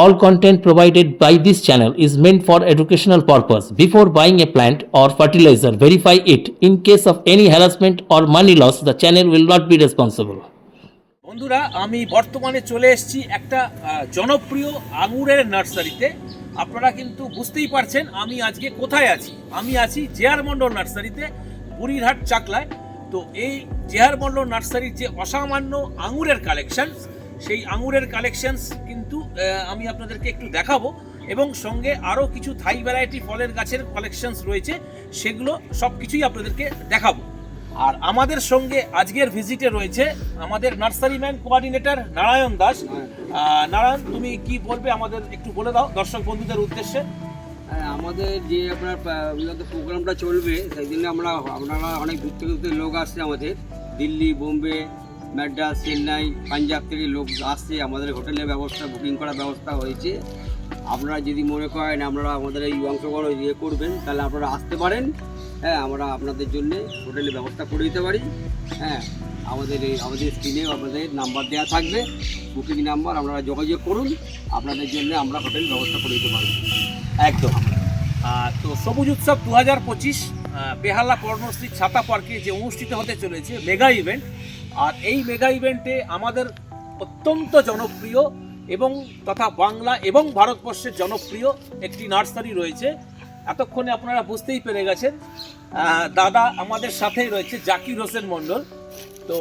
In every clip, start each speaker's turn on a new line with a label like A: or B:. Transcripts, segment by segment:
A: All content provided by this channel is meant for educational purpose. Before buying a plant or fertilizer, verify it. In case of any harassment or money loss, the channel will not be responsible.
B: বন্ধুরা আমি বর্তমানে চলে এসেছি একটা জনপ্রিয় আঙুরের নার্সারিতে আপনারা কিন্তু বুঝতেই পারছেন আমি আজকে কোথায় আছি আমি আছি জেআর মন্ডল নার্সারিতে বুড়িরহাট চাকলায় তো এই জেআর মন্ডল নার্সারির যে অসামান্য আঙুরের কালেকশন সেই আঙুরের কালেকশনস কিন্তু আমি আপনাদেরকে একটু দেখাবো। এবং সঙ্গে আরও কিছু থাই ভ্যারাইটি ফলের গাছের কালেকশনস রয়েছে, সেগুলো সব কিছুই আপনাদেরকে দেখাবো। আর আমাদের সঙ্গে আজকের ভিজিটে রয়েছে আমাদের nursery man coordinator Narayan Das. Narayan, তুমি কি বলবে আমাদের একটু বলে দাও দর্শক বন্ধুদের উদ্দেশ্যে?
C: আমাদের যে আপনার পা- প্রোগ্রামটা চলবে, সেই জন্য আমরা, আপনারা অনেক দূর থেকে দূর লোক আসছে আমাদের। দিল্লি, বোম্বে ম্যাড্রাস, চেন্নাই, পাঞ্জাব থেকে লোক আসছে, আমাদের হোটেলের ব্যবস্থা বুকিং করার ব্যবস্থা হয়েছে। আপনারা যদি মনে করেন আপনারা আমাদের এই অংশগ্রহণ ইয়ে করবেন, তাহলে আপনারা আসতে পারেন। হ্যাঁ আমরা আপনাদের জন্য হোটেলের ব্যবস্থা করে দিতে পারি। হ্যাঁ আমাদের এই, আমাদের স্ক্রিনে আমাদের নাম্বার দেওয়া থাকবে। বুকিং নাম্বার আপনারা যোগাযোগ করুন। আপনাদের জন্য আমরা হোটেল ব্যবস্থা করে দিতে পারব।
B: একদম। তো সবুজ উৎসব দু হাজার পঁচিশ বেহালা কর্ণশ্রী ছাতা পার্কে যে অনুষ্ঠিত হতে চলেছে, মেগা ইভেন্ট আর এই মেগা ইভেন্টে আমাদের অত্যন্ত জনপ্রিয় এবং তথা বাংলা এবং ভারতবর্ষের জনপ্রিয় একটি নার্সারি রয়েছে। এতক্ষণে আপনারা বুঝতেই পেরে গেছেন দাদা আমাদের সাথেই রয়েছে জাকির হোসেন মণ্ডল। তো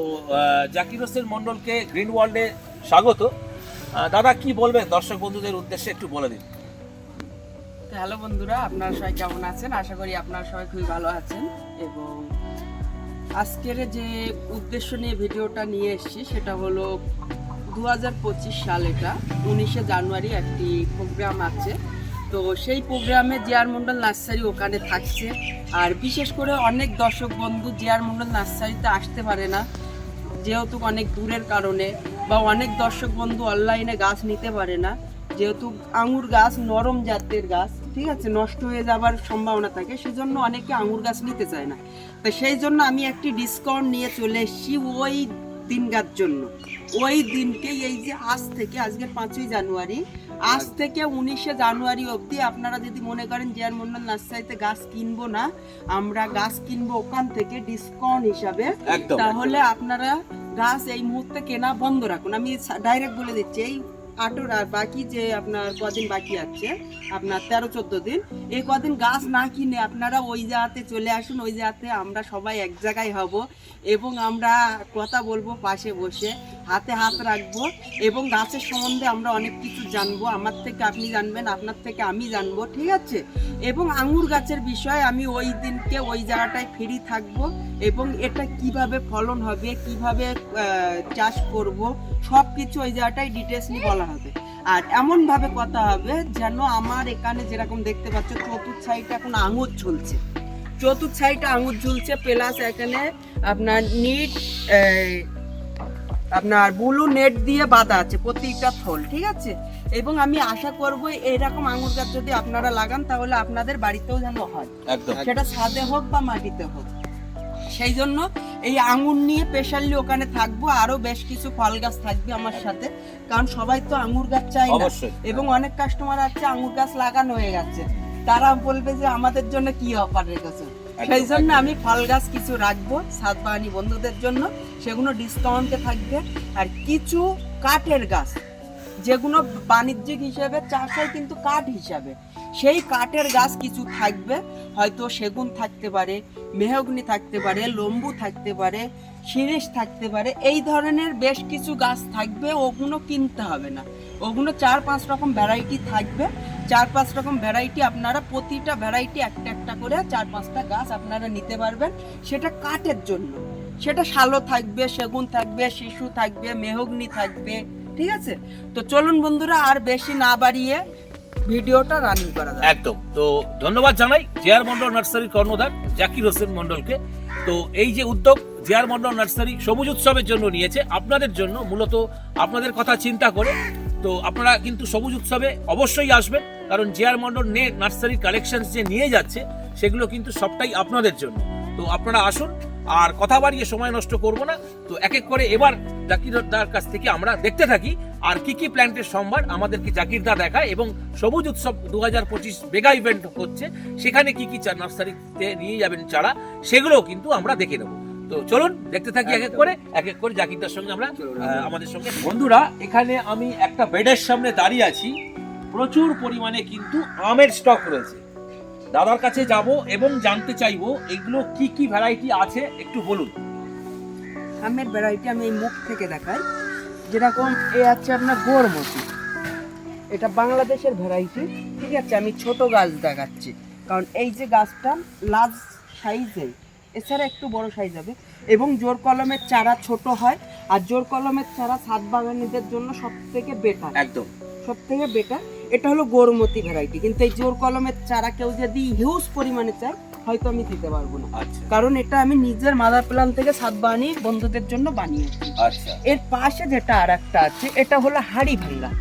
B: জাকির হোসেন মণ্ডলকে গ্রিন ওয়ার্ল্ডে স্বাগত। দাদা, কি বলবেন দর্শক বন্ধুদের উদ্দেশ্যে একটু বলে দিন।
D: হ্যালো বন্ধুরা, আপনারা সবাই কেমন আছেন? আশা করি আপনারা সবাই খুবই ভালো আছেন এবং আজকের যে উদ্দেশ্য নিয়ে ভিডিওটা নিয়ে এসেছি, সেটা হলো দু পঁচিশ সাল এটা। উনিশে জানুয়ারি একটি প্রোগ্রাম আছে। তো সেই প্রোগ্রামে জিয়ার মন্ডল নার্সারি ওখানে থাকছে। আর বিশেষ করে অনেক দর্শক বন্ধু জিয়ার মন্ডল নার্সারিতে আসতে পারে না, যেহেতু অনেক দূরের কারণে, বা অনেক দর্শক বন্ধু অনলাইনে গাছ নিতে পারে না। যেহেতু আঙুর গাছ নরম জাতের গাছ ঠিক আছে নষ্ট হয়ে যাবার সম্ভাবনা থাকে সেজন্য অনেকে আঙুর গাছ নিতে চায় না। তো সেই জন্য আমি একটি ডিসকাউন্ট নিয়ে চলে এসেছি ওই দিনগার জন্য। ওই দিনকে এই যে আজ থেকে আজকের পাঁচই জানুয়ারি আজ থেকে উনিশে জানুয়ারি অবধি আপনারা যদি মনে করেন জিয়ার মন্ডল নার্সারিতে গাছ কিনবো না আমরা গাছ কিনবো ওখান থেকে ডিসকাউন্ট হিসাবে। তাহলে আপনারা গাছ এই মুহূর্তে কেনা বন্ধ রাখুন। আমি ডাইরেক্ট বলে দিচ্ছি এই আটোর আর বাকি যে আপনার কদিন বাকি আছে, আপনার তেরো, চোদ্দ দিন, এই কদিন গাছ না কিনে আপনারা ওই জায়গাতে চলে আসুন, ওই জায়গাতে আমরা সবাই এক জায়গায় হব এবং আমরা কথা বলব, পাশে বসে হাতে হাত রাখব এবং গাছের সম্বন্ধে আমরা অনেক কিছু জানব। আমার থেকে আপনি জানবেন, আপনার থেকে আমি জানব, ঠিক আছে? এবং আঙুর গাছের বিষয়ে আমি ওই দিনকে ওই জায়গাটায় ফ্রি থাকব এবং এটা কীভাবে ফলন হবে, কীভাবে চাষ করব সব কিছু ওই জায়গাটায় ডিটেলসলি বলা হবে। আর এমন ভাবে কথা হবে যেন আমার এখানে যেরকম দেখতে পাচ্ছ চতুর্থ সাইডে এখন আঙুর ঝুলছে। চতুর্থ সাইডে আঙুর ঝুলছে প্লাস এখানে আপনার নিট আপনার ব্লু নেট দিয়ে বাঁধা আছে প্রতিটা ফল ঠিক আছে? এবং আমি আশা করব এরকম আঙুর গাছ যদি আপনারা লাগান তাহলে আপনাদের বাড়িতেও যেন হয়। সেটা ছাদে হোক বা মাটিতে হোক। সেই জন্য এই আঙুর নিয়ে স্পেশালি ওখানে থাকব। আরও বেশ কিছু ফল গাছ থাকবে আমার সাথে। কারণ সবাই তো আঙুর গাছ চাই না। এবং অনেক কাস্টমার আছে আঙুর গাছ লাগানো হয়ে গেছে। তারা বলবে যে আমাদের জন্য কি অফার রেখেছে? সেই জন্য আমি ফল গাছ কিছু রাখব সাত বাহানি বন্ধুদের জন্য। সেগুলো ডিসকাউন্টে থাকবে। আর কিছু কাঠের গাছ যেগুলো বাণিজ্যিক হিসেবে চাষ হয় কিন্তু কাঠ হিসাবে। সেই কাঠের গাছ কিছু থাকবে, হয়তো সেগুন থাকতে পারে, মেহগনি থাকতে পারে, লম্বু থাকতে পারে, শিরিষ থাকতে পারে, এই ধরনের বেশ কিছু গাছ থাকবে, ওগুলো কিনতে হবে না। ওগুলো চার পাঁচ রকম ভ্যারাইটি থাকবে। চার পাঁচ রকম ভ্যারাইটি আপনারা প্রতিটা ভ্যারাইটি একটা একটা করে চার পাঁচটা গাছ আপনারা নিতে পারবেন। সেটা কাঠের জন্য। সেটা শালো থাকবে, সেগুন থাকবে, শিশু থাকবে, মেহগনি থাকবে, ঠিক আছে? তো চলুন বন্ধুরা, আর বেশি না বাড়িয়ে ভিডিওটা রানিং করা যাক।
B: একদম। তো ধন্যবাদ জানাই জেআর মন্ডল নার্সারির কর্ণধার জাকির হোসেন মন্ডলকে। তো এই যে উদ্যোগ জেআর মন্ডল নার্সারি সবুজ উৎসবের জন্য নিয়েছে, আপনাদের জন্য মূলত আপনাদের কথা চিন্তা করে। তো আপনারা কিন্তু সবুজ উৎসবে অবশ্যই আসবেন, কারণ জেআর মন্ডল নে নার্সারির কালেকশন যে নিয়ে যাচ্ছে, সেগুলো কিন্তু সবটাই আপনাদের জন্য। তো আপনারা আসুন আর কথা বাড়িয়ে সময় নষ্ট করব না। তো এক এক করে এবার জাকিরদার কাছ থেকে আমরা দেখতে থাকি আর কি কি প্ল্যান্টের সম্ভার আমাদেরকে জাকিরদা দেখায় এবং সবুজ উৎসব দু হাজার পঁচিশ মেগা ইভেন্ট হচ্ছে। সেখানে কি কি নার্সারিতে নিয়ে যাবেন চারা সেগুলোও কিন্তু আমরা দেখে নেব। তো চলুন দেখতে থাকি এক এক করে এক এক করে জাকিরদার সঙ্গে আমরা আমাদের সঙ্গে। বন্ধুরা এখানে আমি একটা বেডের সামনে দাঁড়িয়ে আছি। প্রচুর পরিমাণে কিন্তু আমের স্টক রয়েছে। দাদার কাছে যাব এবং জানতে চাইব এগুলো কি কি ভ্যারাইটি আছে একটু বলুন।
D: আমের ভ্যারাইটি আমি এই মুখ থেকে দেখাই। যেরকম এ আছে আপনার গোরমতি। এটা বাংলাদেশের ভ্যারাইটি ঠিক আছে আমি ছোট গাছ দেখাচ্ছি। কারণ এই যে গাছটা লার্জ সাইজে এছাড়া একটু বড় সাইজ হবে। এবং জোর কলমের চারা ছোট হয়। আর জোর কলমের চারা ছাদ বাগানীদের জন্য সব থেকে বেটার
B: একদম।
D: সব থেকে বেটার এটা হলো গোরমতি ভ্যারাইটি কিন্তু এই জোর কলমের চারা কেউ যদি হিউজ পরিমাণে চায় হয়তো আমি দিতে পারব না।
B: আচ্ছা।
D: কারণ এটা আমি নিজের মাদার প্ল্যান থেকে ছাদ বানিয়ে বন্ধুদের জন্য বানিয়েছি।
B: আচ্ছা।
D: এর পাশে যেটা আর একটা আছে এটা হলো হাড়ি ভাঙ্গা।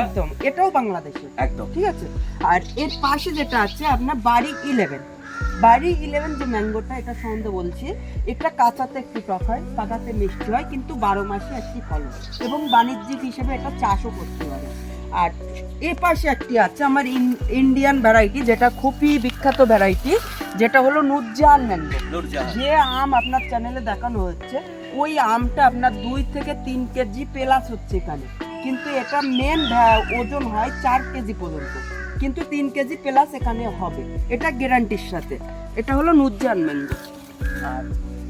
D: একদম এটাও বাংলাদেশের
B: একদম।
D: ঠিক আছে? আর এর পাশে যেটা আছে আপনার বাড়ি ইলেভেন বাড়ি ইলেভেন যে ম্যাঙ্গোটা এটা সম্বন্ধে বলছি এটা কাঁচাতে একটু টক হয় পাকাতে মিষ্টি হয় কিন্তু বারো মাসে একটি ফল এবং বাণিজ্যিক হিসেবে এটা চাষও করতে পারে আর এ পাশে একটি আছে আমার ইন্ডিয়ান ভ্যারাইটি যেটা খুবই বিখ্যাত ভ্যারাইটি যেটা হলো নুজ্জান ম্যাঙ্গো
B: নুরজাহান
D: যে আম আপনার চ্যানেলে দেখানো হচ্ছে ওই আমটা আপনার দুই থেকে তিন কেজি প্লাস হচ্ছে এখানে। কিন্তু এটা মেন ওজন হয় চার কেজি পর্যন্ত। কিন্তু তিন কেজি প্লাস এখানে হবে। এটা গ্যারান্টির সাথে। এটা হলো নুজান ম্যাঙ্গো আর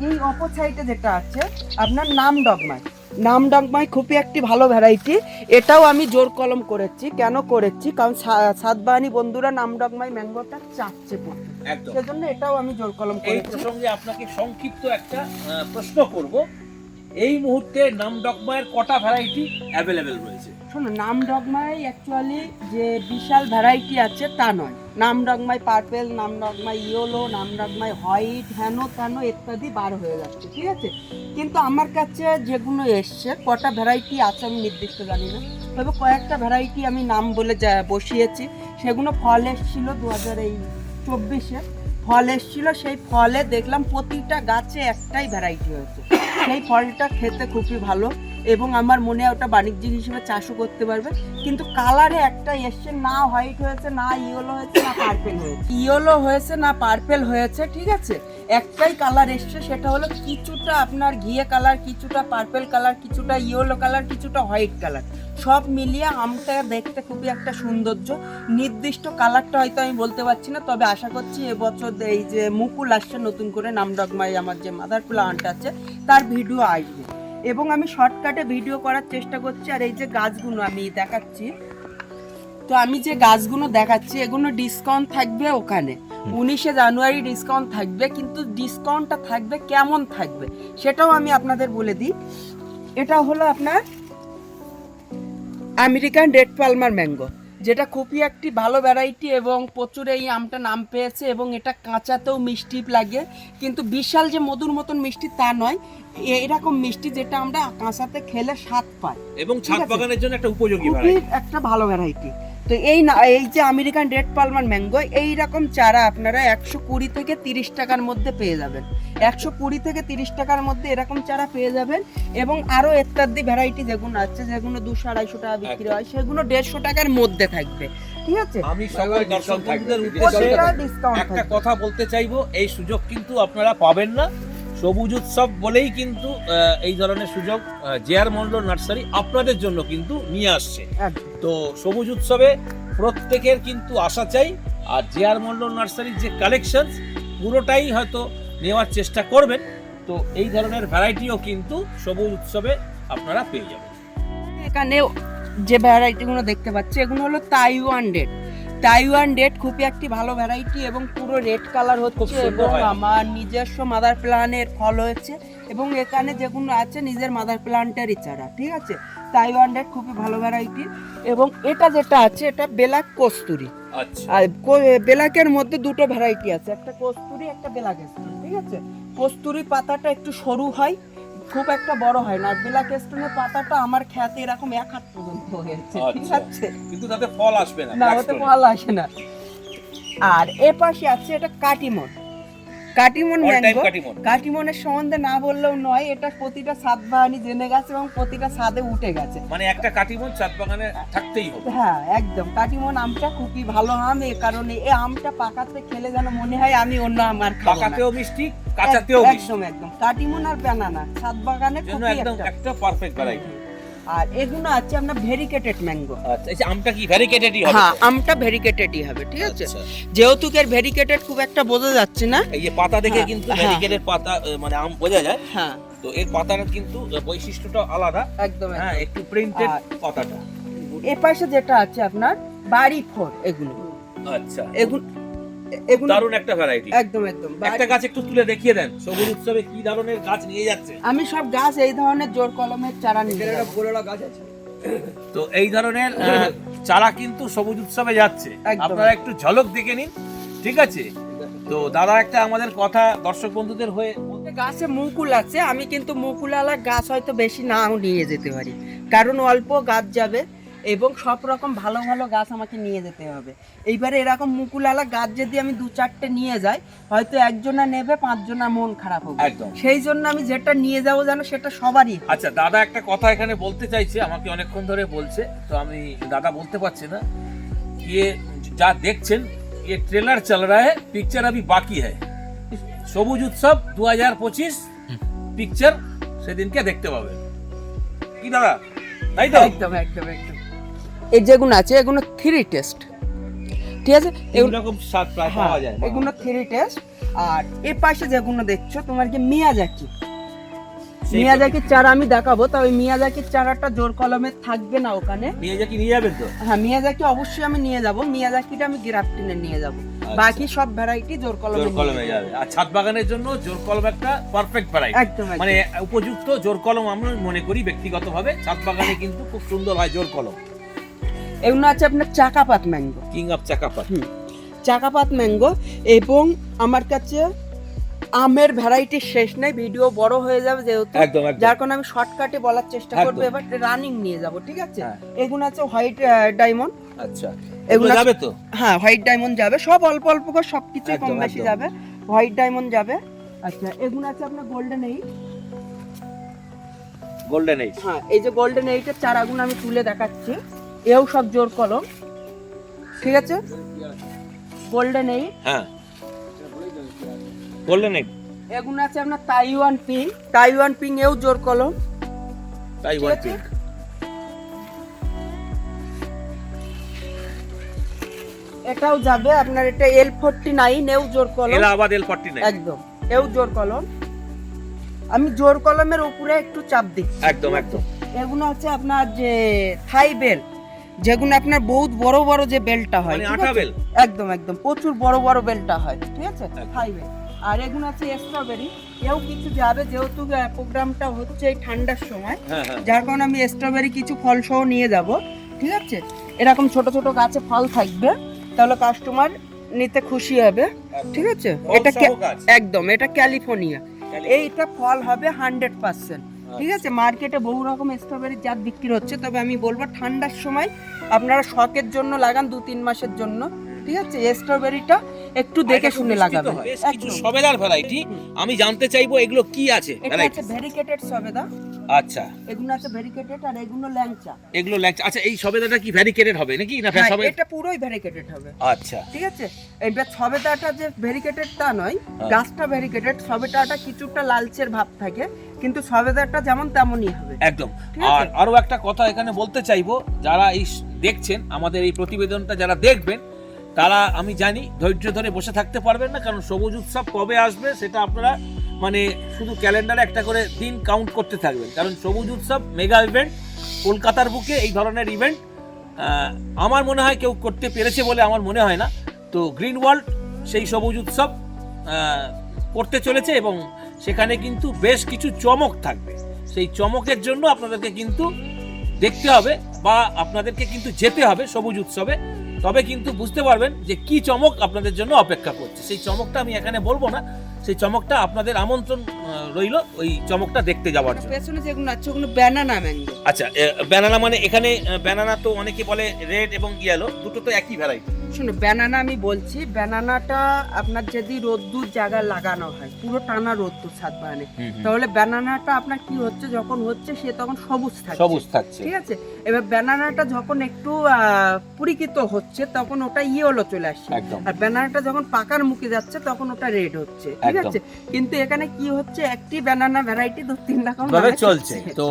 D: এই অপর সাইডে যেটা আছে আপনার নাম ডগমাই। নাম ডগমাই খুবই একটি ভালো ভ্যারাইটি এটাও আমি জোর কলম করেছি। কেন করেছি? কারণ সাতবাহানি বন্ধুরা নাম ডগমাই ম্যাঙ্গোটা চাচ্ছে
B: একদম।
D: সেজন্য এটাও আমি জোর কলম
B: এই প্রসঙ্গে আপনাকে সংক্ষিপ্ত একটা প্রশ্ন করব। এই মুহূর্তে নাম ডকমায়ের কটা ভ্যারাইটি অ্যাভেলেবেল রয়েছে?
D: শোনো নাম ডগমাই অ্যাকচুয়ালি যে বিশাল ভ্যারাইটি আছে, তা নয়। নাম ডগমাই পার্পেল নাম ডগমাই ইয়েলো নাম ডগমাই হোয়াইট হেন তেন ইত্যাদি বার হয়ে যাচ্ছে, ঠিক আছে? কিন্তু আমার কাছে যেগুলো এসছে, কটা ভ্যারাইটি আছে আমি নির্দিষ্ট জানি না। তবে কয়েকটা ভ্যারাইটি আমি নাম বলে যা- বসিয়েছি। সেগুলো ফল এসেছিল দু হাজার এই চব্বিশে। ফল এসছিল, সেই ফলে দেখলাম প্রতিটা গাছে একটাই ভ্যারাইটি হয়েছে। সেই ফলটা খেতে খুবই ভালো। এবং আমার মনে ওটা বাণিজ্যিক হিসেবে চাষও করতে পারবে। কিন্তু কালারে একটা এসছে, না হোয়াইট হয়েছে, না ইয়েলো হয়েছে, না পার্পেল হয়েছে। ইয়েলো হয়েছে, না পার্পেল হয়েছে, ঠিক আছে? একটাই কালার এসছে, সেটা হলো কিছুটা আপনার ঘিয়ে কালার কিছুটা পার্পেল কালার কিছুটা ইয়েলো কালার কিছুটা হোয়াইট কালার সব মিলিয়ে আমটা দেখতে খুবই একটা সৌন্দর্য। নির্দিষ্ট কালারটা হয়তো আমি বলতে পারছি না, তবে আশা করছি এবছর এই যে মুকুল আসছে, নতুন করে নামডগমাই আমার যে মাদার প্লান্ট আছে, তার ভিডিও আসবে। এবং আমি শর্টকাটে ভিডিও করার চেষ্টা করছি আর এই যে গাছগুলো আমি দেখাচ্ছি। তো আমি যে গাছগুলো দেখাচ্ছি এগুলো ডিসকাউন্ট থাকবে ওখানে। উনিশে জানুয়ারি ডিসকাউন্ট থাকবে কিন্তু ডিসকাউন্টটা থাকবে কেমন থাকবে সেটাও আমি আপনাদের বলে দিই। এটা হলো আপনার আমেরিকান রেড পালমার ম্যাঙ্গো যেটা খুবই একটি ভালো ভ্যারাইটি এবং প্রচুর এই আমটা নাম পেয়েছে এবং এটা কাঁচাতেও মিষ্টি লাগে। কিন্তু বিশাল যে মধুর মতন মিষ্টি তা নয় এইরকম এরকম মিষ্টি যেটা আমরা কাঁচাতে খেলে স্বাদ পাই।
B: এবং ছাদ বাগানের জন্য একটা উপযোগী
D: একটা ভালো ভ্যারাইটি তো এই না এই যে আমেরিকান রেড পালমার ম্যাঙ্গো এই রকম চারা আপনারা একশো কুড়ি থেকে তিরিশ টাকার মধ্যে পেয়ে যাবেন। একশো কুড়ি থেকে তিরিশ টাকার মধ্যে এরকম চারা পেয়ে যাবেন এবং আরও ইত্যাদি ভ্যারাইটি যেগুলো আছে যেগুলো দুশো আড়াইশো টাকা বিক্রি হয় সেগুলো দেড়শো টাকার মধ্যে থাকবে ঠিক আছে?
B: আমি সকল দর্শক বন্ধুদের উদ্দেশ্যে
D: ডিসকাউন্ট
B: একটা
D: থাকবে।
B: কথা বলতে চাইব এই সুযোগ কিন্তু আপনারা পাবেন না। সবুজ উৎসব বলেই কিন্তু এই ধরনের সুযোগ জেআর মন্ডল নার্সারি আপনাদের জন্য কিন্তু নিয়ে আসছে। তো সবুজ উৎসবে প্রত্যেকের কিন্তু আশা চাই আর জেআর মন্ডল নার্সারির যে কালেকশন পুরোটাই হয়তো নেওয়ার চেষ্টা করবেন। তো এই ধরনের ভ্যারাইটিও কিন্তু সবুজ উৎসবে আপনারা পেয়ে যাবেন।
D: এখানে যে ভ্যারাইটিগুলো দেখতে পাচ্ছি এগুলো হলো তাইওয়ান রেড তাইওয়ান রেড খুবই একটি ভালো ভ্যারাইটি এবং পুরো রেড কালার হচ্ছে এবং আমার নিজস্ব মাদার প্লান্টের ফল হয়েছে এবং এখানে যেগুলো আছে নিজের মাদার প্লান্টেরই চারা ঠিক আছে? তাইওয়ান রেড খুবই ভালো ভ্যারাইটি এবং এটা যেটা আছে এটা বেলাক কস্তুরি।
B: আচ্ছা।
D: আর বেলাকের মধ্যে দুটো ভ্যারাইটি আছে একটা কস্তুরি একটা বেলাক ঠিক আছে? কস্তুরি পাতাটা একটু সরু হয় খুব একটা বড় হয় না। বেলাক স্টোনের পাতাটা আমার খ্যাতে এরকম এক হাত পর্যন্ত হয়েছে। ঠিক
B: আচ্ছা।
D: আছে?
B: কিন্তু তাতে ফল আসবে না
D: না ওতে। ভালো আসে না। আর এ পাশে আছে এটা কাটিমন। কাটিমন ম্যাঙ্গো কাটিমনের সম্বন্ধে না বললেও নয় এটা প্রতিটা সাত বাহানি জেনে গেছে এবং প্রতিটা সাদে উঠে গেছে।
B: মানে একটা কাটিমন চাঁদ বাগানে থাকতেই হবে।
D: হ্যাঁ একদম। কাটিমন আমটা খুবই ভালো আম এ কারণে এই আমটা পাকাতে খেলে যেন মনে হয় আমি অন্য আম আর
B: পাকাতেও মিষ্টি কাঁচাতেও
D: একদম একদম। কাটিমন আর ব্যানানা সাত বাগানে
B: একদম
D: একটা।
B: পারফেক্ট ভ্যারাইটি
D: আর এগুলো আছে আপনার ভেরিকেটেড ম্যাঙ্গো
B: আচ্ছা এই আমটা কি ভ্যারিকেটেডই হবে?
D: হ্যাঁ আমটা ভেরিকেটেডই হবে ঠিক আছে। যেহেতু এর ভেরিকেটেড খুব একটা বোঝা যাচ্ছে না।
B: এই যে পাতা দেখে
D: হ্যাঁ,
B: কিন্তু
D: হ্যাঁ।
B: ভ্যারিকেটেড পাতা মানে আম বোঝা যায়।
D: হ্যাঁ।
B: তো এর পাতার কিন্তু বৈশিষ্ট্যটা আলাদা।
D: একদম
B: হ্যাঁ একটু প্রিন্টেড পাতাটা।
D: এ পাশে যেটা আছে আপনার বাড়ি ফোর এগুলো।
B: আচ্ছা।
D: এগুলো
B: দারুণ একটা ভ্যারাইটি
D: একদম একদম।
B: একটা গাছ একটু তুলে দেখিয়ে দেন সবুজ উৎসবে কি ধরনের গাছ নিয়ে যাচ্ছে?
D: আমি সব গাছ এই ধরনের জোর কলমের চারা নিয়ে
C: একটা
D: যাব।
C: গাছ আছে।
B: তো এই ধরনের চারা কিন্তু সবুজ উৎসবে যাচ্ছে।
D: একদম।
B: আপনারা একটু ঝলক দেখে নিন ঠিক আছে? তো দাদা একটা আমাদের কথা দর্শক বন্ধুদের হয়ে
D: গাছে মুকুল আছে আমি কিন্তু মুকুলালা গাছ হয়তো বেশি নাও নিয়ে যেতে পারি। কারণ অল্প গাছ যাবে। এবং সব রকম ভালো ভালো গাছ আমাকে নিয়ে যেতে হবে এইবারে এরকম মুকুলালা গাছ যদি আমি দু চারটে নিয়ে যাই হয়তো একজনা নেবে পাঁচজনা মন খারাপ হবে
B: একদম
D: সেই জন্য আমি যেটা নিয়ে যাবো যেন সেটা সবারই হয়।
B: আচ্ছা দাদা একটা কথা এখানে বলতে চাইছে আমাকে অনেকক্ষণ ধরে বলছে তো আমি দাদা বলতে পারছি না ये যা দেখছেন ये ट्रेलर चल रहा है पिक्चर अभी बाकी है সবুজ উৎসব দু হাজার পঁচিশ পিকচার সেদিনকে দেখতে পাবেন কি দাদা তাই তো
D: একদম একদম একদম এই যেগুলো আছে এগুলো থ্রি টেস্ট ঠিক আছে? এগুলো হ্যাঁ, থ্রি টেস্ট আর এ পাশে যেগুলো দেখছ তোমার কি মিয়াজাকি? মিয়াজাকির চারা আমি দেখাবো তবে মিয়াজাকির চারাটা জোর কলমে থাকবে না ওখানে।
B: যা নিয়ে যাবেন তো?
D: হ্যাঁ মিয়াজাকি অবশ্যই আমি নিয়ে যাব। মিয়াজাকিটা আমি গ্রাফটিনে নিয়ে যাব। বাকি সব ভ্যারাইটি জোর কলমে
B: জোর কলমে
D: যাবে।
B: আর ছাদ বাগানের জন্য জোর কলম একটা পারফেক্ট ভ্যারাইটি
D: একদম।
B: মানে উপযুক্ত জোর কলম আমরা মনে করি ব্যক্তিগতভাবে। ছাদ বাগানে কিন্তু খুব সুন্দর হয় জোর কলম।
D: এগুলো আছে আপনার Chakapat mango.
B: King of Chakapat.
D: Chakapat mango এবং আমার কাছে আমের ভ্যারাইটির শেষ নেই ভিডিও বড় হয়ে যাবে যেহেতু। যার কারণে আমি শর্টকাটে বলার চেষ্টা করব এবার রানিং নিয়ে যাব ঠিক আছে?
B: হ্যাঁ।
D: এগুলো আছে হোয়াইট ডায়মন্ড
B: আচ্ছা।
D: এগুলো
B: যাবে তো?
D: হ্যাঁ হোয়াইট ডায়মন্ড যাবে। সব অল্প অল্প করে সবকিছুই কম বেশি যাবে। হোয়াইট ডায়মন্ড যাবে। আচ্ছা এগুলো আছে আপনার গোল্ডেন এইট
B: গোল্ডেন এইজ
D: হ্যাঁ এই যে গোল্ডেন এইটের চারাগুলো আমি তুলে দেখাচ্ছি। এও সব জোর কলম। ঠিক আছে? গোল্ডেন এইট
B: হ্যাঁ। গোল্ডেন এইজ
D: এগুলো আছে আপনার তাইওয়ান পিং তাইওয়ান পিং এও জোর কলম।
B: তাই
D: ঠিক
B: ওয়ান
D: আছে।
B: পিঙ্ক
D: এটাও যাবে আপনার এটা এল ফোরটি নাইন এও জোর কলম।
B: এলাহাবাদ এল ফর্টি নাইন
D: একদম এও জোর কলম। আমি জোর কলমের উপরে একটু চাপ দিচ্ছি।
B: একদম একদম।
D: এগুলো হচ্ছে আপনার যে থাই বেল। যেগুলো আপনার বহুত বড় বড় যে বেলটা হয়
B: মানে
D: একদম একদম। প্রচুর বড় বড় বেলটা হয় ঠিক আছে? বেল। আর এগুলো আছে স্ট্রবেরি এও কিছু যাবে যেহেতু প্রোগ্রামটা হচ্ছে এই ঠান্ডার সময়।
B: হ্যাঁ হ্যাঁ।
D: যার কারণে আমি স্ট্রবেরি কিছু ফল সহ নিয়ে যাব ঠিক আছে? এরকম ছোট ছোট গাছে ফল থাকবে তাহলে কাস্টমার নিতে খুশি হবে ঠিক আছে? এটা। একদম এটা ক্যালিফোর্নিয়া এইটা ফল হবে হান্ড্রেড পার্সেন্ট ঠিক আছে? মার্কেটে বহু রকম স্ট্রবেরি জাত বিক্রি হচ্ছে। তবে আমি বলব ঠান্ডার সময় আপনারা শখের জন্য লাগান দু তিন মাসের জন্য। ঠিক আছে? স্ট্রবেরিটা একটু দেখে শুনে
B: কিছু
D: একদম।
B: সবেদার ভ্যারাইটি আমি জানতে চাইব এগুলো কি আছে?
D: এটা আছে ভেরিকেটেড সবেদা।
B: আচ্ছা।
D: এগুলো আছে ভেরিকেটেড আর এগুলো ল্যাংচা।
B: এগুলো ল্যাংচা। আচ্ছা এই সবেদাটা কি ভ্যারিকেটেড হবে নাকি? না
D: হ্যাঁ,
B: সবে
D: এটা পুরোই ভেরিকেটেড হবে।
B: আচ্ছা।
D: ঠিক আছে? সবেদাটা যে ভেরিকেটেড তা নয়
B: হ্যাঁ।
D: গাছটা ভেরিকেটেড সবেদাটা কিছুটা লালচের ভাব থাকে কিন্তু সবেদাটা যেমন তেমনই হবে।
B: একদম। আর আরও একটা কথা এখানে বলতে চাইব যারা এই দেখছেন আমাদের এই প্রতিবেদনটা যারা দেখবেন তারা, আমি জানি, ধৈর্য ধরে বসে থাকতে পারবেন না, কারণ সবুজ উৎসব কবে আসবে সেটা আপনারা মানে শুধু ক্যালেন্ডারে একটা করে দিন কাউন্ট করতে থাকবেন। কারণ সবুজ উৎসব মেগা ইভেন্ট কলকাতার বুকে এই ধরনের ইভেন্ট আমার মনে হয় কেউ করতে পেরেছে বলে আমার মনে হয় না। তো গ্রিন ওয়ার্ল্ড সেই সবুজ উৎসব করতে চলেছে এবং সেখানে কিন্তু বেশ কিছু চমক থাকবে। সেই চমকের জন্য আপনাদেরকে কিন্তু দেখতে হবে বা আপনাদেরকে কিন্তু যেতে হবে সবুজ উৎসবে। তবে কিন্তু বুঝতে পারবেন যে কি চমক আপনাদের জন্য অপেক্ষা করছে। সেই চমকটা আমি এখানে বলব না। সেই চমকটা আপনাদের আমন্ত্রণ রইল ওই চমকটা দেখতে যাওয়ার জন্য।
D: পেছনে যেগুলো আছে ওগুলো ব্যানানা ম্যাঙ্গো
B: আচ্ছা ব্যানানা মানে এখানে ব্যানানা তো অনেকে বলে রেড এবং ইয়েলো দুটো তো একই ভ্যারাইটি
D: শোনো ব্যানানা আমি বলছি ব্যানানাটা আপনার যদি রোদ্দুর জায়গায় লাগানো হয় পুরো টানা রোদ্দুর ছাদ বাগানে তাহলে ব্যানানাটা আপনার কি হচ্ছে যখন হচ্ছে সে তখন সবুজ থাকে
B: সবুজ থাকছে।
D: ঠিক আছে? এবার ব্যানানাটা যখন একটু আহ, পরিচিত হচ্ছে তখন ওটা ইয়েলো চলে আসছে। আর ব্যানানাটা যখন পাকার মুখে যাচ্ছে তখন ওটা রেড হচ্ছে। ঠিক আছে? কিন্তু এখানে কি হচ্ছে একটি ব্যানানা ভ্যারাইটি দু তিন রকম
B: ভাবে চলছে। তো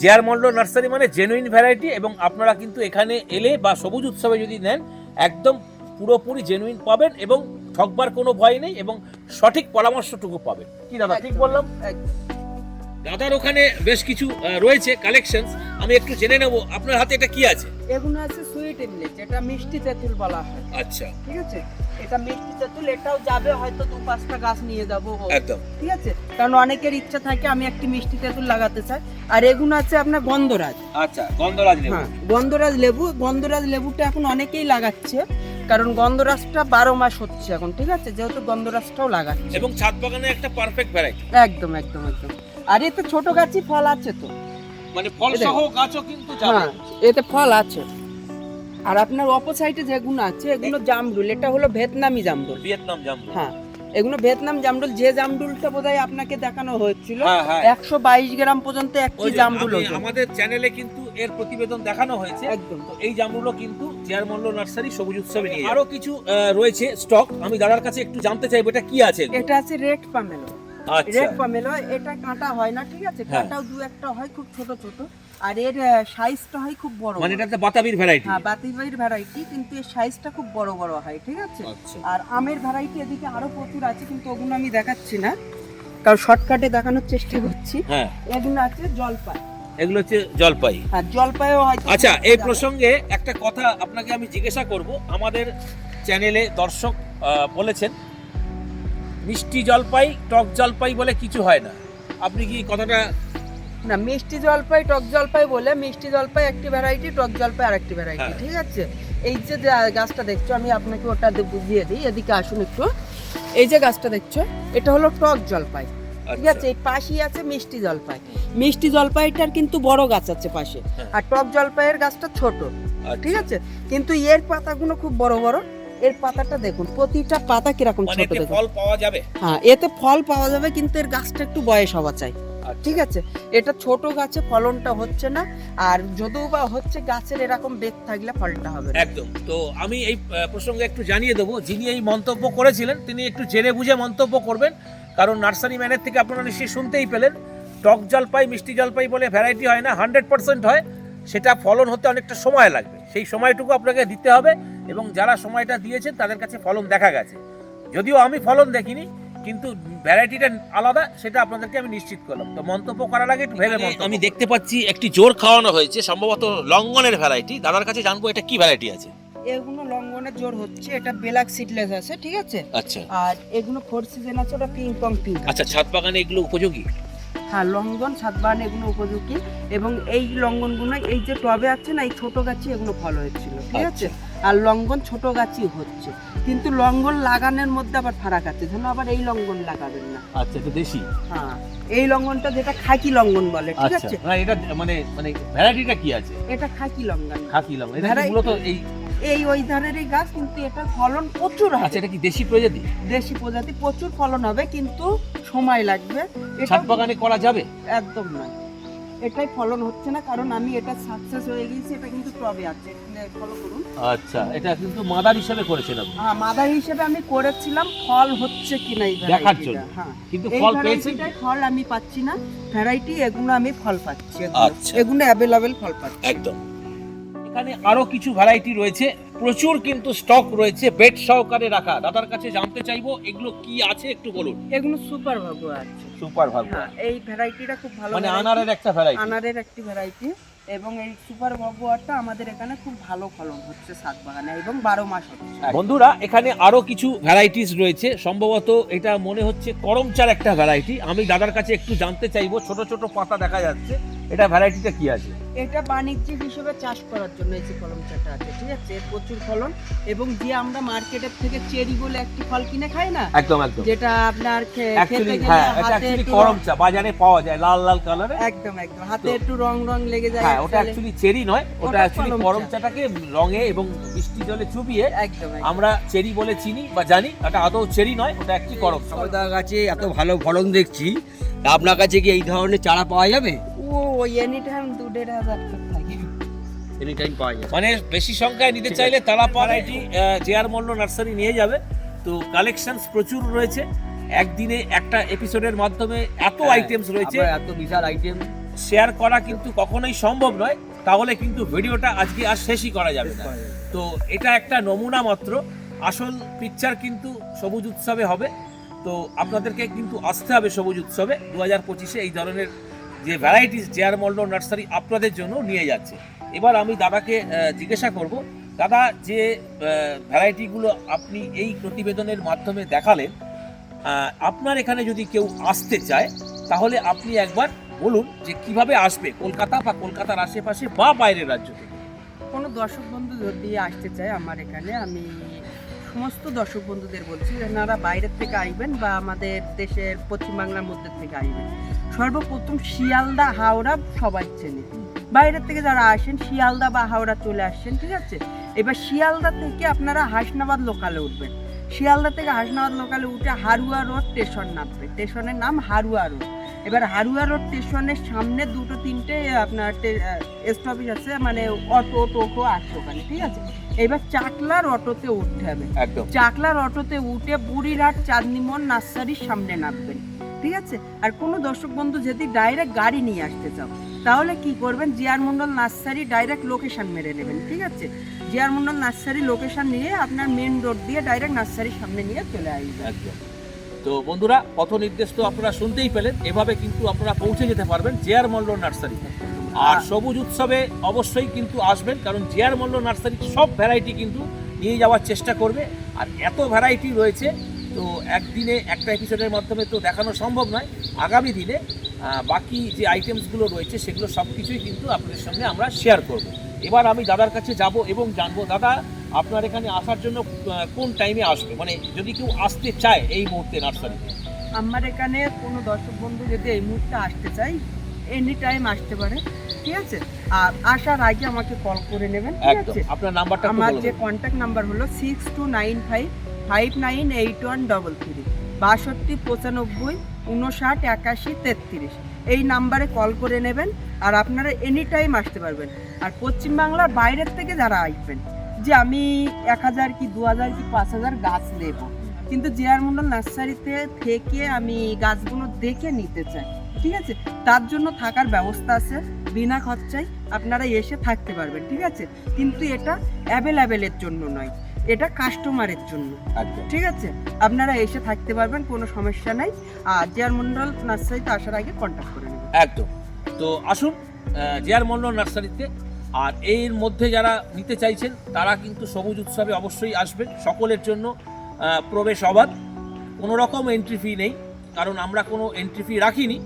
B: জেআর মন্ডল নার্সারি মানে জেনুইন ভ্যারাইটি এবং আপনারা কিন্তু এখানে এলে বা সবুজ উৎসবে যদি নেন একদম পুরোপুরি জেনুইন পাবেন এবং ঠকবার কোনো ভয় নেই এবং সঠিক পরামর্শটুকু পাবেন। কি দাদা ঠিক বললাম? দাদার ওখানে বেশ কিছু রয়েছে কালেকশন আমি একটু জেনে নেব আপনার হাতে এটা কি আছে?
D: এগুলো আছে ইমলি যেটা মিষ্টি তেঁতুল বলা হয়।
B: আচ্ছা।
D: ঠিক আছে? এটা মিষ্টি তেঁতুল এটাও যাবে হয়তো দু পাঁচটা গাছ নিয়ে যাব
B: একদম।
D: ঠিক আছে? কারণ অনেকের ইচ্ছা থাকে আমি একটি মিষ্টি তেঁতুল লাগাতে চাই। আর এগুলো আছে আপনার গন্ধরাজ।
B: আচ্ছা গন্ধরাজ লেবু।
D: হ্যাঁ গন্ধরাজ লেবু। গন্ধরাজ লেবুটা এখন অনেকেই লাগাচ্ছে কারণ গন্ধরাজটা বারো মাস হচ্ছে এখন ঠিক আছে? যেহেতু গন্ধরাজটাও লাগাচ্ছে।
B: এবং ছাদ বাগানে একটা পারফেক্ট ভ্যারাইটি
D: একদম একদম একদম। আর এতে ছোট গাছই ফল আছে তো।
B: মানে ফল সহ গাছও কিন্তু যাবে।
D: হ্যাঁ এতে ফল আছে। আর আপনার অপোসাইডে যেগুলো আছে এগুলো জামরুল। এটা হলো ভিয়েতনামি জামরুল।
B: ভিয়েতনাম জামরুল।
D: হ্যাঁ এগুলো ভিয়েতনাম জামরুল। যে জামরুলটা বোধহয় আপনাকে দেখানো হয়েছিল
B: হ্যাঁ হ্যাঁ।
D: একশো বাইশ গ্রাম পর্যন্ত একটি জামরুল
B: আমাদের চ্যানেলে কিন্তু এর প্রতিবেদন দেখানো হয়েছে।
D: একদম।
B: তো এই জামরুলও কিন্তু চেয়ার মল্ল নার্সারি সবুজ উৎসবে নিয়ে আরও কিছু রয়েছে স্টক। আমি দাদার কাছে একটু জানতে চাইব এটা কি আছে?
D: এটা আছে রেড পামেলো।
B: আচ্ছা।
D: রেড পামেলো এটা কাঁটা হয় না ঠিক আছে?
B: হ্যাঁ।
D: কাঁটাও দু একটা হয় খুব ছোট ছোট। আর এর সাইজটা হয় খুব বড়
B: মানে। এটাতে বাতাবির ভ্যারাইটি
D: হ্যাঁ বাতিবাইয়ের ভ্যারাইটি কিন্তু এর সাইজটা খুব বড় বড় হয় ঠিক আছে?
B: আচ্ছা।
D: আর আমের ভ্যারাইটি এদিকে আরও প্রচুর আছে কিন্তু ওগুলো আমি দেখাচ্ছি না। কারণ শর্টকাটে দেখানোর চেষ্টা করছি।
B: হ্যাঁ।
D: এগুলো আছে জলপাই।
B: এগুলো হচ্ছে জলপাই।
D: আর জলপাইও হয়তো
B: আচ্ছা এই প্রসঙ্গে একটা কথা আপনাকে আমি জিজ্ঞাসা করব। আমাদের চ্যানেলে দর্শক বলেছেন মিষ্টি জলপাই টক জলপাই বলে কিছু হয় না। আপনি কি কথাটা
D: না মিষ্টি জলপাই টক জলপাই বলে মিষ্টি জলপাই একটি ভ্যারাইটি টক জলপাই আরেকটি ভ্যারাইটি। ঠিক আছে? এই যে গাছটা দেখছ আমি আপনাকে ওটা বুঝিয়ে দিই এদিকে আসুন একটু। এই যে গাছটা দেখছ এটা হলো টক জলপাই ঠিক
B: আচ্ছা,
D: আছে? এই পাশেই আছে মিষ্টি জলপাই। মিষ্টি জলপাইটার কিন্তু বড় গাছ আছে পাশে
B: হ্যাঁ।
D: আর টক জলপাইয়ের গাছটা ছোট
B: আচ্ছা।
D: ঠিক আছে? কিন্তু এর পাতাগুলো খুব বড় বড় এর পাতাটা দেখুন প্রতিটা পাতা কীরকম
B: মানে
D: ছোট দেখুন।
B: ফল পাওয়া যাবে?
D: হ্যাঁ এতে ফল পাওয়া যাবে কিন্তু এর গাছটা একটু বয়স হওয়া চাই। ঠিক আছে? এটা ছোট গাছে ফলনটা হচ্ছে না আর যদিও বা হচ্ছে গাছের এরকম বেগ থাকলে ফলটা হবে
B: একদম। তো আমি এই প্রসঙ্গে একটু জানিয়ে দেবো যিনি এই মন্তব্য করেছিলেন তিনি একটু জেনে বুঝে মন্তব্য করবেন কারণ নার্সারি ম্যানের থেকে আপনারা নিশ্চয়ই শুনতেই পেলেন টক জলপাই মিষ্টি জলপাই বলে ভ্যারাইটি হয় না হান্ড্রেড পার্সেন্ট হয় সেটা ফলন হতে অনেকটা সময় লাগবে। সেই সময়টুকু আপনাকে দিতে হবে এবং যারা সময়টা দিয়েছেন তাদের কাছে ফলন দেখা গেছে। যদিও আমি ফলন দেখিনি কিন্তু ভ্যারাইটিটা আলাদা সেটা আপনাদেরকে আমি নিশ্চিত করলাম। তো মন্তব্য করার আগে একটু ভেবে আমি দেখতে পাচ্ছি একটি জোর খাওয়ানো হয়েছে সম্ভবত লঙ্গনের ভ্যারাইটি দাদার কাছে জানব এটা কি ভ্যারাইটি আছে।
D: এগুলো লঙ্গনের জোর হচ্ছে এটা বেলাক সিডলেস আছে ঠিক আছে?
B: আচ্ছা।
D: আর এগুলো ফোর সিজন আছে ওটা পিং পং পিঙ্ক
B: আচ্ছা ছাদ বাগানে এগুলো উপযোগী?
D: হ্যাঁ লঙ্ঘন সাতবান এগুলো উপযোগী। এবং এই লঙ্ঘনগুলো এই যে টবে আছে না এই ছোট গাছে এগুলো ফল হয়েছিল ঠিক আছে? আর লঙ্ঘন ছোট গাছই হচ্ছে। কিন্তু লঙ্ঘন লাগানোর মধ্যে আবার ফারাক আছে যেন আবার এই লঙ্ঘন লাগাবেন না।
B: আচ্ছা এটা দেশি?
D: হ্যাঁ এই লঙ্ঘনটা যেটা খাকি লঙ্ঘন বলে ঠিক
B: আচ্ছা।
D: আছে?
B: এটা মানে মানে ভ্যারাইটিটা কি আছে?
D: এটা খাকি লঙ্ঘন
B: খাকি লঙ্কা এটা মূলত এই
D: এই ওই ধারেরই গাছ কিন্তু এটার ফলন প্রচুর
B: আচ্ছা
D: আছে
B: এটা কি দেশি প্রজাতি?
D: দেশি প্রজাতি প্রচুর ফলন হবে কিন্তু সময় লাগবে। এটা
B: ছাদ বাগানে করা যাবে?
D: একদম নয় এটাই ফলন হচ্ছে না কারণ আমি এটা সাকসেস হয়ে গেছি এটা কিন্তু টবে আছে। ফলো করুন।
B: আচ্ছা এটা কিন্তু মাদার হিসেবে করেছিলাম
D: হ্যাঁ মাদার হিসেবে আমি করেছিলাম ফল হচ্ছে কিনা এই
B: দেখার জন্য।
D: হ্যাঁ।
B: কিন্তু ফল
D: ভ্যারাইটিটায় ফল আমি পাচ্ছি না। ভ্যারাইটি এগুলো আমি ফল পাচ্ছি। এগুলো।
B: আচ্ছা।
D: এগুলো অ্যাভেলেবেল ফল পাচ্ছি।
B: একদম। এখানে আরও কিছু ভ্যারাইটি রয়েছে। প্রচুর কিন্তু স্টক রয়েছে বেড সহকারে রাখা। দাদার কাছে জানতে চাইব এগুলো কি আছে একটু বলুন।
D: এগুলো সুপার ভাবু আছে।
B: সুপার ভালো
D: হ্যাঁ এই ভ্যারাইটিটা খুব ভালো
B: মানে আনারের একটা ভ্যারাইটি
D: আনারের একটি ভ্যারাইটি এবং এই সুপার ভাবুয়াটা আমাদের এখানে খুব ভালো ফলন হচ্ছে সাত বাগানে এবং বারো মাস হচ্ছে।
B: বন্ধুরা এখানে আরও কিছু ভ্যারাইটিস রয়েছে। সম্ভবত এটা মনে হচ্ছে করমচার একটা ভ্যারাইটি আমি দাদার কাছে একটু জানতে চাইব ছোট ছোট পাতা দেখা যাচ্ছে। এটা ভ্যারাইটিটা কি আছে?
D: এটা বাণিজ্যিক হিসেবে চাষ করার জন্য এই যে কলম চাটা আছে ঠিক আছে? এর প্রচুর ফলন। এবং যে আমরা মার্কেটের থেকে চেরি বলে একটি ফল কিনে খাই না
B: একদম একদম।
D: যেটা আপনার
B: অ্যাকচুয়ালি
D: খেতে
B: হ্যাঁ
D: গেলে
B: এটা
D: হাতে
B: অ্যাকচুয়ালি
D: একটু
B: করম চা বাজারে পাওয়া যায় লাল লাল কালারে
D: একদম একদম। হাতে একটু রং রং লেগে যায়
B: হ্যাঁ ওটা অ্যাকচুয়ালি চেরি নয় ওটা অ্যাকচুয়ালি করম চাটাকে রঙে এবং মিষ্টি জলে চুবিয়ে
D: একদম।
B: আমরা চেরি বলে চিনি বা জানি ওটা আদৌ চেরি নয় ওটা একটি করম চা।
C: সবেদা গাছে এত ভালো ফলন দেখছি আপনার কাছে কি এই ধরনের চারা পাওয়া যাবে?
D: ও এনি টাইম দু দেড় হাজার থাকে।
C: এনি টাইম পাওয়া যাবে।
B: মানে বেশি সংখ্যায় নিতে চাইলে তারা variety J R Malla nursery নিয়ে যাবে। তো কালেকশনস প্রচুর রয়েছে। একদিনে একটা এপিসোডের মাধ্যমে এত
C: হ্যাঁ,
B: আইটেমস রয়েছে।
C: এত বিশাল আইটেম
B: শেয়ার করা কিন্তু কখনোই সম্ভব নয়। তাহলে কিন্তু ভিডিওটা আজকে আর শেষই করা যাবে না। তো এটা একটা নমুনা মাত্র। আসল পিকচার কিন্তু সবুজ উৎসবে হবে। তো আপনাদেরকে কিন্তু আসতে হবে সবুজ উৎসবে। দু হাজার পঁচিশে এই ধরনের যে ভ্যারাইটিস জেয়ার মল্ল নার্সারি আপনাদের জন্য নিয়ে যাচ্ছে। এবার আমি দাদাকে জিজ্ঞাসা করব, দাদা যে ভ্যারাইটিগুলো আপনি এই প্রতিবেদনের মাধ্যমে দেখালেন আপনার এখানে যদি কেউ আসতে চায়, তাহলে আপনি একবার বলুন যে কীভাবে আসবে, কলকাতা বা কলকাতার আশেপাশে বা বাইরের রাজ্য থেকে।
D: কোনো দর্শক বন্ধু যদি আসতে চায় আমার এখানে, আমি সমস্ত দর্শক বন্ধুদের বলছি, এনারা বাইরের থেকে আসবেন বা আমাদের দেশের পশ্চিমবাংলার মধ্যে থেকে আসবেন সর্বপ্রথম শিয়ালদা, হাওড়া সবাই চেনে। বাইরের থেকে যারা আসেন, শিয়ালদা বা হাওড়া চলে আসছেন, ঠিক আছে? এবার শিয়ালদা থেকে আপনারা হাসনাবাদ লোকালে উঠবেন। শিয়ালদা থেকে হাসনাবাদ লোকালে উঠে হারুয়া রোড স্টেশন নামবে। স্টেশনের নাম হারুয়া রোড। এবার হারুয়া রোড স্টেশনের সামনে দুটো তিনটে আপনার স্টপেজ আছে মানে অটো টোটো আছে ওখানে ঠিক আছে? এবার চাকলার অটোতে উঠতে হবে। চাকলার অটোতে উঠে বুড়িরহাট চাঁদনিমোহন নার্সারির সামনে নামবেন ঠিক আছে? আর কোনো দর্শক বন্ধু যদি ডাইরেক্ট গাড়ি নিয়ে আসতে চাও তাহলে কি করবেন? জিয়ার মন্ডল নার্সারি ডাইরেক্ট লোকেশন মেরে নেবেন ঠিক আছে? জিয়ার মন্ডল নার্সারি লোকেশন নিয়ে আপনার মেন রোড দিয়ে ডাইরেক্ট নার্সারির সামনে নিয়ে চলে আসবেন।
B: তো বন্ধুরা পথ নির্দেশ তো আপনারা শুনতেই পেলেন। এভাবে কিন্তু আপনারা পৌঁছে যেতে পারবেন জেআর মল্ল নার্সারি। আর সবুজ উৎসবে অবশ্যই কিন্তু আসবেন কারণ জেআর মল্ল নার্সারি সব ভ্যারাইটি কিন্তু নিয়ে যাওয়ার চেষ্টা করবে। আর এত ভ্যারাইটি রয়েছে তো একদিনে একটা এপিসোডের মাধ্যমে তো দেখানো সম্ভব নয়। আগামী দিনে বাকি যে আইটেমসগুলো রয়েছে সেগুলো সব কিছুই কিন্তু আপনাদের সঙ্গে আমরা শেয়ার করব। এবার আমি দাদার কাছে যাব এবং জানব দাদা আপনার এখানে আসার জন্য কোন টাইমে আসবে? মানে যদি কেউ আসতে চায় এই মুহূর্তে নার্সারিতে
D: আমার এখানে কোনো দর্শক বন্ধু যদি এই মুহূর্তে আসতে চাই এনি টাইম আসতে পারে ঠিক আছে? আর আসার আগে আমাকে কল করে নেবেন ঠিক আছে?
B: আপনার নাম্বারটা
D: আমার যে। কন্ট্যাক্ট নাম্বার হলো six two nine five five nine eight one double three বাষট্টি পঁচানব্বই উনষাট একাশি তেত্রিশ। এই নাম্বারে কল করে নেবেন আর আপনারা এনি টাইম আসতে পারবেন। আর পশ্চিমবাংলার বাইরের থেকে যারা আসবেন যে আমি এক হাজার কি দু হাজার কি পাঁচ হাজার গাছ নেব। কিন্তু জেআর মন্ডল নার্সারিতে থেকে আমি গাছগুলো দেখে নিতে চাই ঠিক আছে? তার জন্য থাকার ব্যবস্থা আছে বিনা খরচায় আপনারা এসে থাকতে পারবেন ঠিক আছে? কিন্তু এটা অ্যাভেলেবেলের জন্য নয় এটা কাস্টমারের জন্য ঠিক আছে? আপনারা এসে থাকতে পারবেন কোনো সমস্যা নাই। আর জিয়ার মন্ডল নার্সারিতে আসার আগে কন্ট্যাক্ট করে নেবেন।
B: একদম। তো আসুন জেআর মন্ডল নার্সারিতে আর এর মধ্যে যারা নিতে চাইছেন, তারা কিন্তু সবুজ উৎসবে অবশ্যই আসবেন। সকলের জন্য প্রবেশ অবাধ। কোনো রকম এন্ট্রি ফি নেই, কারণ আমরা কোনো এন্ট্রি ফি রাখিনি।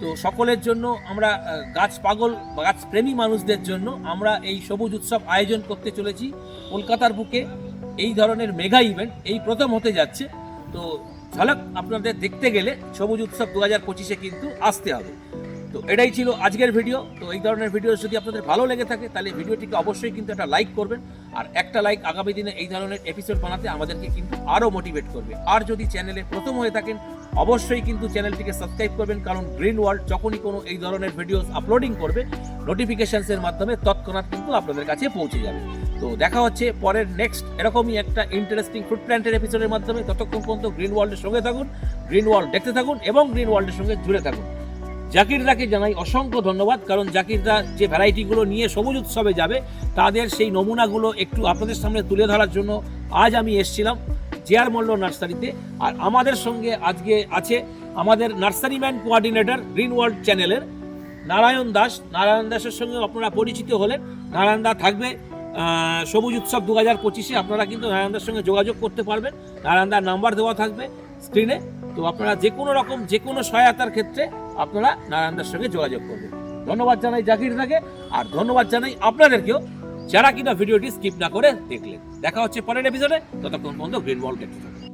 B: তো সকলের জন্য আমরা গাছ পাগল গাছ প্রেমী মানুষদের জন্য আমরা এই সবুজ উৎসব আয়োজন করতে চলেছি কলকাতার বুকে। এই ধরনের মেগা ইভেন্ট এই প্রথম হতে যাচ্ছে। তো ঝলক আপনাদের দেখতে গেলে সবুজ উৎসব দু হাজার পঁচিশে কিন্তু আসতে হবে। তো এটাই ছিল আজকের ভিডিও তো এই ধরনের ভিডিও যদি আপনাদের ভালো লেগে থাকে, তাহলে ভিডিওটিকে অবশ্যই কিন্তু একটা লাইক করবেন। আর একটা লাইক আগামী দিনে এই ধরনের এপিসোড বানাতে আমাদেরকে কিন্তু আরও মোটিভেট করবে। আর যদি চ্যানেলে প্রথম হয়ে থাকেন, অবশ্যই কিন্তু চ্যানেলটিকে সাবস্ক্রাইব করবেন, কারণ গ্রিন ওয়ার্ল্ড যখনই কোনো এই ধরনের ভিডিওস আপলোডিং করবে নোটিফিকেশনসের মাধ্যমে তৎক্ষণাৎ কিন্তু আপনাদের কাছে পৌঁছে যাবে। তো দেখা হচ্ছে পরের নেক্সট এরকমই একটা ইন্টারেস্টিং ফুড প্ল্যান্টের এপিসোডের মাধ্যমে। ততক্ষণ পর্যন্ত গ্রিন ওয়ার্ল্ডের সঙ্গে থাকুন গ্রিন ওয়ার্ল্ড দেখতে থাকুন এবং গ্রিন ওয়ার্ল্ডের সঙ্গে জুড়ে থাকুন। জাকিরদাকে জানাই অসংখ্য ধন্যবাদ, কারণ জাকিরদা যে ভ্যারাইটিগুলো নিয়ে সবুজ উৎসবে যাবে, তাদের সেই নমুনাগুলো একটু আপনাদের সামনে তুলে ধরার জন্য আজ আমি এসেছিলাম জেআর মল্ল নার্সারিতে। আর আমাদের সঙ্গে আজকে আছে আমাদের nursery man coordinator green world চ্যানেলের নারায়ণ দাস। নারায়ণ দাসের সঙ্গে আপনারা পরিচিত হলেন। নারায়ণ দা থাকবে সবুজ উৎসব দু হাজার পঁচিশে। আপনারা কিন্তু নারায়ণদার সঙ্গে যোগাযোগ করতে পারবেন। নারায়ণদার নাম্বার দেওয়া থাকবে স্ক্রিনে। তো আপনারা যে কোনো রকম যে কোনো সহায়তার ক্ষেত্রে আপনারা নারায়ণদার সঙ্গে যোগাযোগ করবেন। ধন্যবাদ জানাই জাকির থাকে আর ধন্যবাদ জানাই আপনাদেরকেও যারা কিনা ভিডিওটি স্কিপ না করে দেখলেন। দেখা হচ্ছে পরের এপিসোডে ততক্ষণ পর্যন্ত গ্রিন বল কেটে